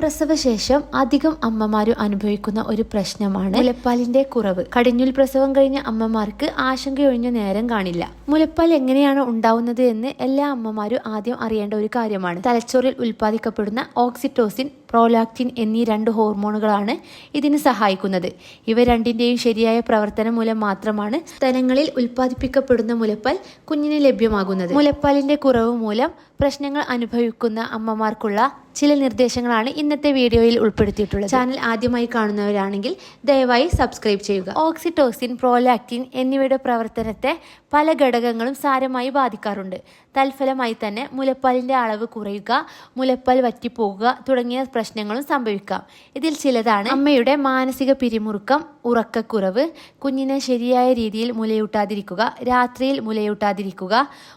പ്രസവശേഷം അധികം അമ്മമാരും അനുഭവിക്കുന്ന ഒരു പ്രശ്നമാണ് മുലപ്പാലിന്റെ കുറവ്. കടിഞ്ഞുൽ പ്രസവം കഴിഞ്ഞ അമ്മമാർക്ക് ആശങ്കയൊഴിഞ്ഞ നേരം കാണില്ല. മുലപ്പാൽ എങ്ങനെയാണ് ഉണ്ടാവുന്നത് എന്ന് എല്ലാ അമ്മമാരും ആദ്യം അറിയേണ്ട ഒരു കാര്യമാണ്. തലച്ചോറിൽ ഉൽപ്പാദിക്കപ്പെടുന്ന ഓക്സിറ്റോസിൻ പ്രോലാക്റ്റിൻ എന്നീ രണ്ട് ഹോർമോണുകളാണ് ഇതിന് സഹായിക്കുന്നത്. ഇവ രണ്ടിന്റെയും ശരിയായ പ്രവർത്തനം മൂലം മാത്രമാണ് സ്ഥലങ്ങളിൽ ഉൽപ്പാദിപ്പിക്കപ്പെടുന്ന മുലപ്പാൽ കുഞ്ഞിന് ലഭ്യമാകുന്നത്. മുലപ്പാലിന്റെ കുറവ് മൂലം പ്രശ്നങ്ങൾ അനുഭവിക്കുന്ന അമ്മമാർക്കുള്ള ചില നിർദ്ദേശങ്ങളാണ് ഇന്നത്തെ വീഡിയോയിൽ ഉൾപ്പെടുത്തിയിട്ടുള്ളത്. ചാനൽ ആദ്യമായി കാണുന്നവരാണെങ്കിൽ ദയവായി സബ്സ്ക്രൈബ് ചെയ്യുക. ഓക്സിറ്റോസിൻ പ്രോലാക്റ്റിൻ എന്നിവയുടെ പ്രവർത്തനത്തെ പല ഘടകങ്ങളും സാരമായി ബാധിക്കാറുണ്ട്. തൽഫലമായി തന്നെ മുലപ്പാലിന്റെ അളവ് കുറയുക മുലപ്പാൽ വറ്റിപ്പോകുക തുടങ്ങിയ പ്രശ്നങ്ങളും സംഭവിക്കാം. ഇതിൽ ചിലതാണ് അമ്മയുടെ മാനസിക പിരിമുറുക്കം ഉറക്കക്കുറവ് കുഞ്ഞിനെ ശരിയായ രീതിയിൽ മുലയൂട്ടാതിരിക്കുക രാത്രിയിൽ മുലയൂട്ടാതിരിക്കുക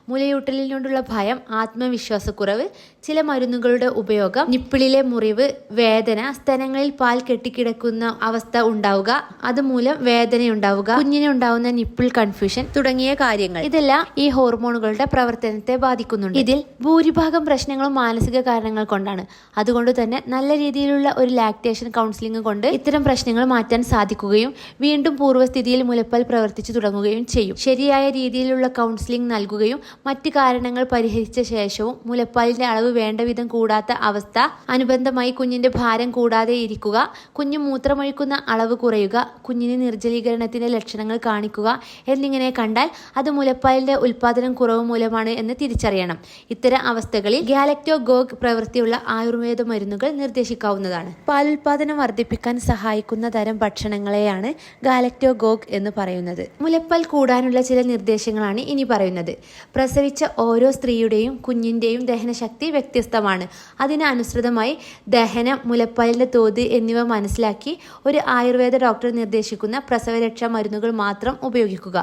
മുലയൂട്ടലിൽ കൊണ്ടുള്ള ഭയം ആത്മവിശ്വാസക്കുറവ് ചില മരുന്നുകളുടെ ഉപയോഗം നിപ്പിളിലെ മുറിവ് വേദന സ്തനങ്ങളിൽ പാൽ കെട്ടിക്കിടക്കുന്ന അവസ്ഥ ഉണ്ടാവുക അതുമൂലം വേദനയുണ്ടാവുക കുഞ്ഞിനുണ്ടാവുന്ന നിപ്പിൾ കൺഫ്യൂഷൻ തുടങ്ങിയ കാര്യങ്ങൾ. ഇതെല്ലാം ഈ ഹോർമോണുകളുടെ പ്രവർത്തനത്തെ ബാധിക്കുന്നുണ്ട്. ഇതിൽ ഭൂരിഭാഗം പ്രശ്നങ്ങളും മാനസിക കാരണങ്ങൾ കൊണ്ടാണ്. അതുകൊണ്ട് തന്നെ നല്ല രീതിയിലുള്ള ഒരു ലാക്ടേഷൻ കൗൺസിലിംഗ് കൊണ്ട് ഇത്തരം പ്രശ്നങ്ങൾ മാറ്റാൻ സാധിക്കുകയും വീണ്ടും പൂർവസ്ഥിതിയിൽ മുലപ്പാൽ പ്രവർത്തിച്ചു തുടങ്ങുകയും ചെയ്യും. ശരിയായ രീതിയിലുള്ള കൗൺസിലിംഗ് നൽകുകയും മറ്റ് കാരണങ്ങൾ പരിഹരിച്ച ശേഷവും മുലപ്പാലിന്റെ അളവ് വേണ്ട വിധം കൂടാത്ത അവസ്ഥ അനുബന്ധമായി കുഞ്ഞിന്റെ ഭാരം കൂടാതെ ഇരിക്കുക കുഞ്ഞ് മൂത്രമൊഴിക്കുന്ന അളവ് കുറയുക കുഞ്ഞിന് നിർജലീകരണത്തിന്റെ ലക്ഷണങ്ങൾ കാണിക്കുക എന്നിങ്ങനെ കണ്ടാൽ അത് മുലപ്പാലിന്റെ ഉൽപാദനം കുറവ് മൂലമാണ് എന്ന് തിരിച്ചറിയണം. ഇത്തരം അവസ്ഥകളിൽ ഗാലക്ടോ ഗോഗ് പ്രവൃത്തിയുള്ള ആയുർവേദ മരുന്നുകൾ നിർദ്ദേശിക്കാവുന്നതാണ്. പാലുൽപാദനം വർദ്ധിപ്പിക്കാൻ സഹായിക്കുന്ന തരം ഭക്ഷണങ്ങളെയാണ് ഗാലക്ടോഗോഗ് എന്ന് പറയുന്നത്. മുലപ്പാൽ കൂടാനുള്ള ചില നിർദ്ദേശങ്ങളാണ് ഇനി പറയുന്നത്. പ്രസവിച്ച ഓരോ സ്ത്രീയുടെയും കുഞ്ഞിന്റെയും ദഹനശക്തി വ്യത്യസ്തമാണ്. അതിനനുസൃതമായി ദഹനം മുലപ്പാലിന്റെ തോത് എന്നിവ മനസ്സിലാക്കി ഒരു ആയുർവേദ ഡോക്ടർ നിർദ്ദേശിക്കുന്ന പ്രസവരക്ഷാ മരുന്നുകൾ മാത്രം ഉപയോഗിക്കുക.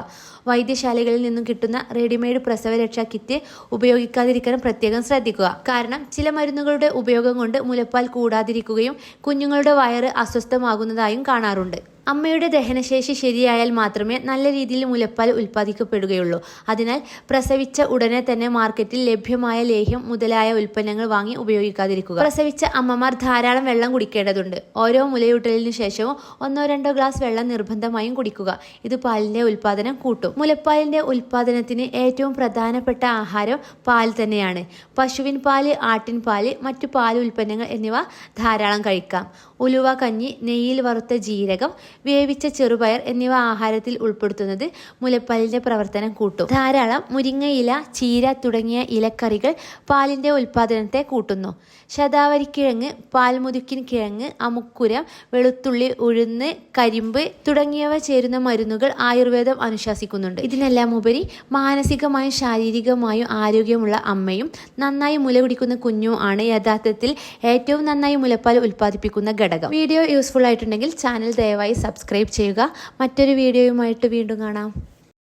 വൈദ്യശാലകളിൽ നിന്നും കിട്ടുന്ന റെഡിമെയ്ഡ് പ്രസവരക്ഷാ കിറ്റ് ഉപയോഗിക്കാതിരിക്കാൻ പ്രത്യേകം ശ്രദ്ധിക്കുക. കാരണം ചില മരുന്നുകളുടെ ഉപയോഗം കൊണ്ട് മുലപ്പാൽ കൂടാതിരിക്കുകയും കുഞ്ഞുങ്ങളുടെ വയറ് അസ്വസ്ഥമാകുന്നതായും കാണാറുണ്ട് അമ്മയുടെ ദഹനശേഷി ശരിയായാൽ മാത്രമേ നല്ല രീതിയിൽ മുലപ്പാൽ ഉൽപ്പാദിക്കപ്പെടുകയുള്ളൂ. അതിനാൽ പ്രസവിച്ച ഉടനെ തന്നെ മാർക്കറ്റിൽ ലഭ്യമായ ലേഹ്യം മുതലായ ഉൽപ്പന്നങ്ങൾ വാങ്ങി ഉപയോഗിക്കാതിരിക്കുക. പ്രസവിച്ച അമ്മമാർ ധാരാളം വെള്ളം കുടിക്കേണ്ടതുണ്ട്. ഓരോ മുലയൂട്ടലിനു ശേഷവും ഒന്നോ രണ്ടോ ഗ്ലാസ് വെള്ളം നിർബന്ധമായും കുടിക്കുക. ഇത് പാലിന്റെ ഉൽപ്പാദനം കൂട്ടും. മുലപ്പാലിന്റെ ഉൽപ്പാദനത്തിന് ഏറ്റവും പ്രധാനപ്പെട്ട ആഹാരം പാൽ തന്നെയാണ്. പശുവിൻ പാൽ ആട്ടിൻ പാൽ മറ്റു പാൽ ഉൽപ്പന്നങ്ങൾ എന്നിവ ധാരാളം കഴിക്കാം. ഉലുവ കഞ്ഞി നെയ്യിൽ വറുത്ത ജീരകം വേവിച്ച ചെറുപയർ എന്നിവ ആഹാരത്തിൽ ഉൾപ്പെടുത്തുന്നത് മുലപ്പാലിന്റെ പ്രവർത്തനം കൂട്ടും. ധാരാളം മുരിങ്ങയില ചീര തുടങ്ങിയ ഇലക്കറികൾ പാലിന്റെ ഉൽപാദനത്തെ കൂട്ടുന്നു. ശതാവരിക്കിഴങ്ങ് പാൽമുതുക്കിൻ കിഴങ്ങ് അമുക്കുരം വെളുത്തുള്ളി ഉഴുന്ന് കരിമ്പ് തുടങ്ങിയവ ചേരുന്ന മരുന്നുകൾ ആയുർവേദം അനുശാസിക്കുന്നുണ്ട്. ഇതിനെല്ലാം ഉപരി മാനസികമായും ശാരീരികമായും ആരോഗ്യമുള്ള അമ്മയും നന്നായി മുല കുടിക്കുന്ന കുഞ്ഞും ആണ് യഥാർത്ഥത്തിൽ ഏറ്റവും നന്നായി മുലപ്പാൽ ഉൽപ്പാദിപ്പിക്കുന്ന ഘടകം. വീഡിയോ യൂസ്ഫുൾ ആയിട്ടുണ്ടെങ്കിൽ ചാനൽ ദയവായി സബ്സ്ക്രൈബ് ചെയ്യുക. മറ്റൊരു വീഡിയോയുമായിട്ട് വീണ്ടും കാണാം.